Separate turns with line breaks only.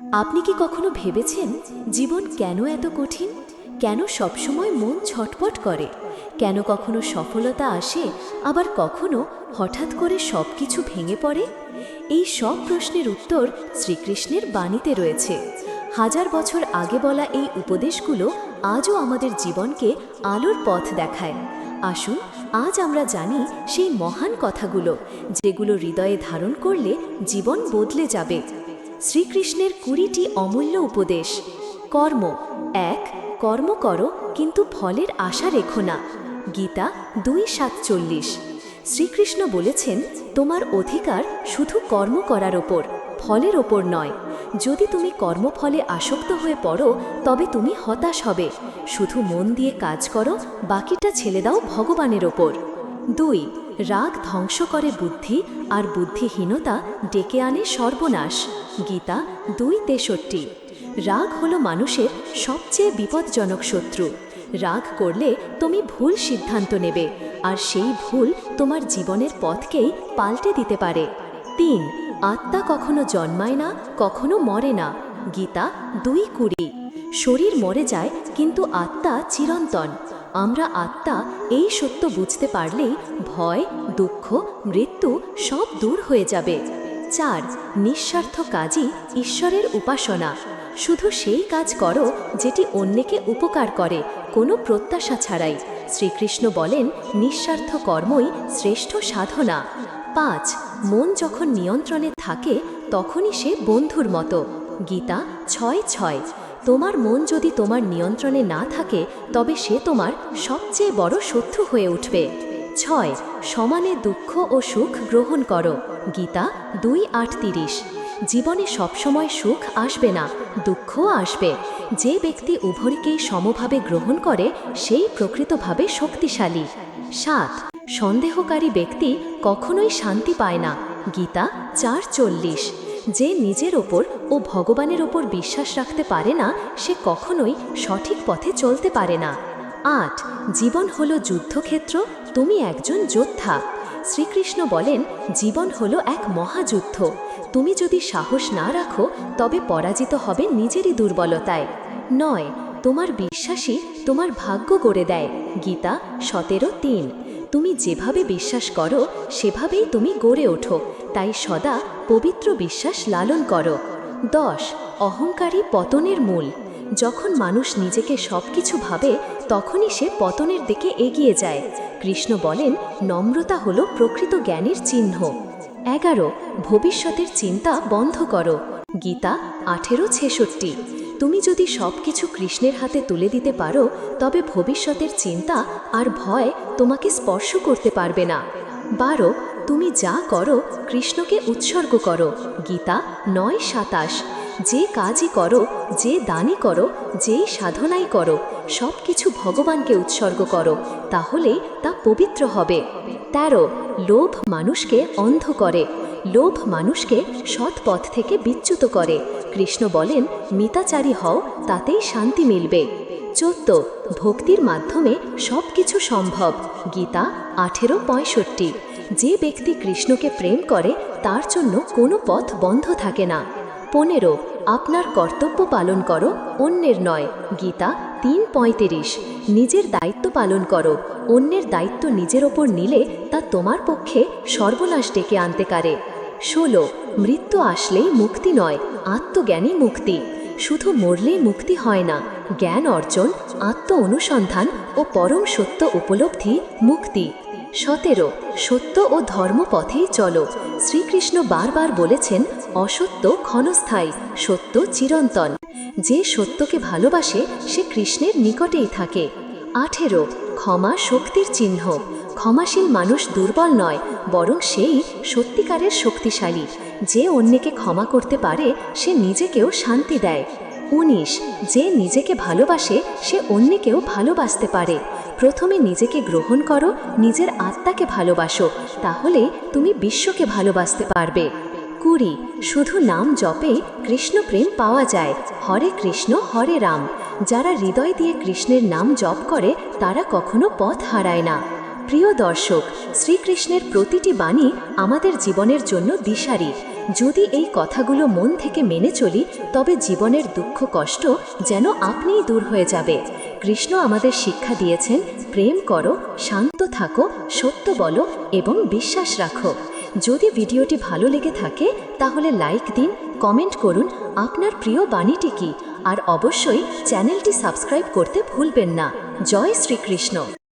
আপনি কি কখনো ভেবেছেন জীবন কেন এত কঠিন? কেন সবসময় মন ছটপট করে? কেন কখনো সফলতা আসে, আবার কখনো হঠাৎ করে সব কিছু ভেঙে পড়ে? এই সব প্রশ্নের উত্তর শ্রীকৃষ্ণের বাণীতে রয়েছে। হাজার বছর আগে বলা এই উপদেশগুলো আজও আমাদের জীবনকে আলোর পথ দেখায়। আসুন, আজ আমরা জানি সেই মহান কথাগুলো, যেগুলো হৃদয়ে ধারণ করলে জীবন বদলে যাবে। শ্রীকৃষ্ণের কুড়িটি অমূল্য উপদেশ। কর্ম, এক, কর্ম করো, কিন্তু ফলের আশা রেখো না। গীতা দুই সাতচল্লিশ শ্রীকৃষ্ণ বলেছেন, তোমার অধিকার শুধু কর্ম করার ওপর, ফলের ওপর নয়। যদি তুমি কর্মফলে আসক্ত হয়ে পড়ো, তবে তুমি হতাশ হবে। শুধু মন দিয়ে কাজ করো, বাকিটা ছেলে দাও ভগবানের ওপর। দুই, রাগ ধ্বংস করে বুদ্ধি আর বুদ্ধিহীনতা ডেকে আনে সর্বনাশ। গীতা দুই তেষট্টি, রাগ হলো মানুষের সবচেয়ে বিপজ্জনক শত্রু। রাগ করলে তুমি ভুল সিদ্ধান্ত নেবে আর সেই ভুল তোমার জীবনের পথকেই পাল্টে দিতে পারে। তিন, আত্মা কখনো জন্মায় না, কখনো মরে না। গীতা দুই কুড়ি, শরীর মরে যায় কিন্তু আত্মা চিরন্তন। আমরা আত্মা এই সত্য বুঝতে পারলেই ভয়, দুঃখ, মৃত্যু সব দূর হয়ে যাবে। চার, নিঃস্বার্থ কাজই ঈশ্বরের উপাসনা। শুধু সেই কাজ করো যেটি অন্যকে উপকার করে, কোনো প্রত্যাশা ছাড়াই। শ্রীকৃষ্ণ বলেন, নিঃস্বার্থ কর্মই শ্রেষ্ঠ সাধনা। পাঁচ, মন যখন নিয়ন্ত্রণে থাকে, তখনই সে বন্ধুর মতো। গীতা ছয় ছয়। তোমার মন যদি তোমার নিয়ন্ত্রণে না থাকে, তবে সে তোমার সবচেয়ে বড় শত্রু হয়ে উঠবে। ছয়, সমানে দুঃখ ও সুখ গ্রহণ করো। গীতা দুই আট তিরিশ। জীবনে সবসময় সুখ আসবে না, দুঃখও আসবে। যে ব্যক্তি উভয়কেই সমভাবে গ্রহণ করে, সেই প্রকৃতভাবে শক্তিশালী। সাত, সন্দেহকারী ব্যক্তি কখনোই শান্তি পায় না। গীতা চার চল্লিশ। যে নিজের ওপর ও ভগবানের ওপর বিশ্বাস রাখতে পারে না, সে কখনোই সঠিক পথে চলতে পারে না। আট, জীবন হলো যুদ্ধক্ষেত্র, তুমি একজন যোদ্ধা। শ্রীকৃষ্ণ বলেন, জীবন হলো এক মহাযুদ্ধ। তুমি যদি সাহস না রাখো, তবে পরাজিত হবে নিজেরই দুর্বলতায়। নয়, তোমার বিশ্বাসই তোমার ভাগ্য গড়ে দেয়। গীতা সতেরো তিন। তুমি যেভাবে বিশ্বাস করো, সেভাবেই তুমি গড়ে ওঠো। তাই সদা পবিত্র বিশ্বাস লালন করো। দশ অহংকারী পতনের মূল। যখন মানুষ নিজেকে সব কিছু ভাবে, তখনই সে পতনের দিকে এগিয়ে যায়। কৃষ্ণ বলেন, নম্রতা হল প্রকৃত জ্ঞানের চিহ্ন। এগারো, ভবিষ্যতের চিন্তা বন্ধ করো। গীতা আঠেরো ছেষট্টি। তুমি যদি সব কিছু কৃষ্ণের হাতে তুলে দিতে পারো, তবে ভবিষ্যতের চিন্তা আর ভয় তোমাকে স্পর্শ করতে পারবে না। বারো, তুমি যা করো, কৃষ্ণকে উৎসর্গ করো। গীতা নয় সাতাশ, যে কাজই করো, যে দানই করো, যেই সাধনাই করো সব কিছু ভগবানকে উৎসর্গ করো, তাহলে তা পবিত্র হবে। তেরো, লোভ মানুষকে অন্ধ করে। লোভ মানুষকে সৎ পথ থেকে বিচ্যুত করে। কৃষ্ণ বলেন, মিতাচারী হও, তাতেই শান্তি মিলবে। চোদ্দ, ভক্তির মাধ্যমে সব কিছু সম্ভব, গীতা আঠেরো পঁয়ষট্টি। যে ব্যক্তি কৃষ্ণকে প্রেম করে, তার জন্য কোনো পথ বন্ধ থাকে না। পনেরো, আপনার কর্তব্য পালন করো, অন্যের নয়, গীতা তিন পঁয়ত্রিশ। নিজের দায়িত্ব পালন করো, অন্যের দায়িত্ব নিজের ওপর নিলে তা তোমার পক্ষে সর্বনাশ ডেকে আনতে পারে। ষোলো, মৃত্যু আসলেই মুক্তি নয়, আত্মজ্ঞানই মুক্তি। শুধু মরলেই মুক্তি হয় না, জ্ঞান অর্জন, আত্ম অনুসন্ধান ও পরম সত্য উপলব্ধি মুক্তি। সতেরো, সত্য ও ধর্ম পথেই চলো, শ্রীকৃষ্ণ বারবার বলেছেন, অসত্য ক্ষণস্থায়ী, সত্য চিরন্তন। যে সত্যকে ভালোবাসে, সে কৃষ্ণের নিকটেই থাকে। আঠেরো ক্ষমা শক্তির চিহ্ন। ক্ষমাশীল মানুষ দুর্বল নয়, বরং সেই সত্যিকারের শক্তিশালী। যে অন্যকে ক্ষমা করতে পারে, সে নিজেকেও শান্তি দেয়। উনিশ, যে নিজেকে ভালোবাসে, সে অন্যকেও ভালোবাসতে পারে। প্রথমে নিজেকে গ্রহণ করো, নিজের আত্মাকে ভালোবাসো, তাহলে তুমি বিশ্বকে ভালোবাসতে পারবে। কুড়ি, শুধু নাম জপে কৃষ্ণ প্রেম পাওয়া যায়। হরে কৃষ্ণ, হরে রাম। যারা হৃদয় দিয়ে কৃষ্ণের নাম জপ করে, তারা কখনো পথ হারায় না। প্রিয় দর্শক, শ্রীকৃষ্ণের প্রতিটি বাণী আমাদের জীবনের জন্য দিশারি। যদি এই কথাগুলো মন থেকে মেনে চলি, তবে জীবনের দুঃখ, কষ্ট যেন আপনিই দূর হয়ে যাবে। কৃষ্ণ আমাদের শিক্ষা দিয়েছেন, প্রেম করো, শান্ত থাকো, সত্য বলো এবং বিশ্বাস রাখো। যদি ভিডিওটি ভালো লেগে থাকে, তাহলে লাইক দিন, কমেন্ট করুন। আপনার প্রিয় বাণীটি কি? আর অবশ্যই চ্যানেলটি সাবস্ক্রাইব করতে ভুলবেন না। জয় শ্রীকৃষ্ণ।